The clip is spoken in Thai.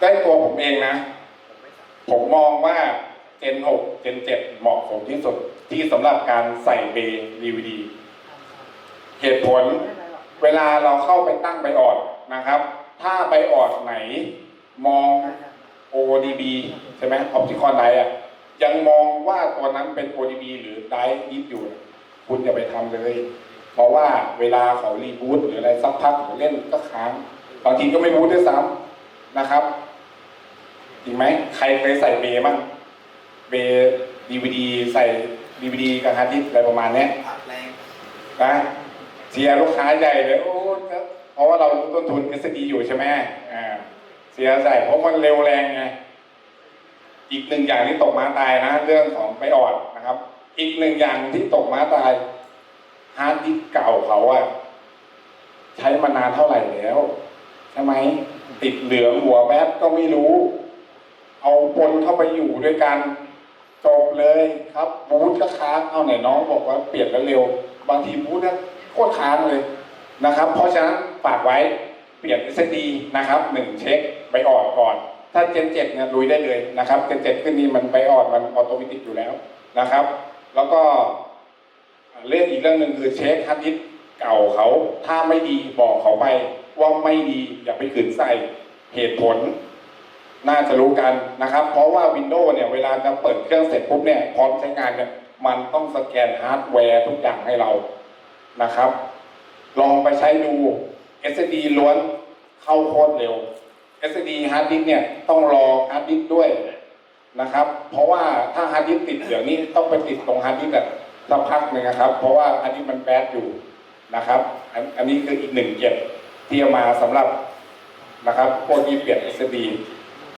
ได้ตัวผมเองนะ ผมมองว่า Gen 6 Gen 7เหมาะสมที่สุดที่สำหรับการใส่เบย์ DVD เหตุผลเวลาเราเข้าไปตั้งไบออดนะครับ ถ้าไบออดไหนมอง ODB ใช่ไหม Opticon Drive อะยังมองว่าตัวนั้นเป็น ODB หรือ Drive Deep อยู่ คุณอย่าไปทำเลย เพราะว่าเวลาเขารีบูตหรืออะไรสักพักเล่นก็ค้าง บางทีก็ไม่บูตด้วยซ้ำนะครับ จริงไหมใครเคยใส่เบย์บ้างเบย์ดีวดีใส่ดีวดีกับฮาร์ดดิสก์อะไรประมาณเนี้ยผักแรงนะเสียลูกค้าใหญ่เลยโอ้เพราะว่าเรารู้ต้นทุน SD อยู่ใช่ไหมอ่าเสียใส่เพราะมันเร็วแรงไงอีกหนึ่งอย่างที่ตกม้าตายนะ เรื่องของไม่ออดนะครับ อีกหนึ่งอย่างที่ตกม้าตายฮาร์ดดิสก์เก่าเขาอะใช้มานานเท่าไหร่แล้วใช่ไหมติดเหลืองหัวแป๊บก็ไม่รู้เอา ปนเข้าไปอยู่ด้วยกันจบเลยครับบูธก็ค้างเอาไหนน้องบอกว่าเปลี่ยนแล้วเร็ว บางทีบูธเนี่ยโคตรค้างเลยนะครับ เพราะฉะนั้นฝากไว้เปลี่ยน SSD นะครับหนึ่งเช็คไปออดก่อน ถ้า Gen 7เนี่ยลุยได้เลยนะครับ Gen 7ขึ้นนี้มันไปออดมันออโตเมติกอยู่แล้วนะครับ แล้วก็เรื่องอีกเรื่องหนึ่งคือเช็คฮาร์ดดิสก์เก่าเขาถ้าไม่ดีบอกเขาไปว่าไม่ดีอย่าไปขืนใส่เหตุผล น่าจะรู้กันนะครับ เพราะว่า Windows เนี่ยเวลาจะเปิดเครื่องเสร็จปุ๊บเนี่ยพร้อมใช้งานเนี่ยมันต้องสแกนฮาร์ดแวร์ทุกอย่างให้เรานะครับ ลองไปใช้ดู SSD ล้วนเข้าโคตรเร็ว SSD ฮาร์ดดิสก์เนี่ยต้องรอฮาร์ดดิสก์ด้วยนะครับ เพราะว่าถ้าฮาร์ดดิสติดเดี๋ยวนี้ต้องไปติดตรงฮาร์ดดิสก์แบบสักพักหนึ่งนะครับ เพราะว่าฮาร์ดดิสก์มันแบดอยู่นะครับอันอันนี้คืออีกหนึ่งเก็บที่เอามาสำหรับนะครับพวกที่เปลี่ยน SSD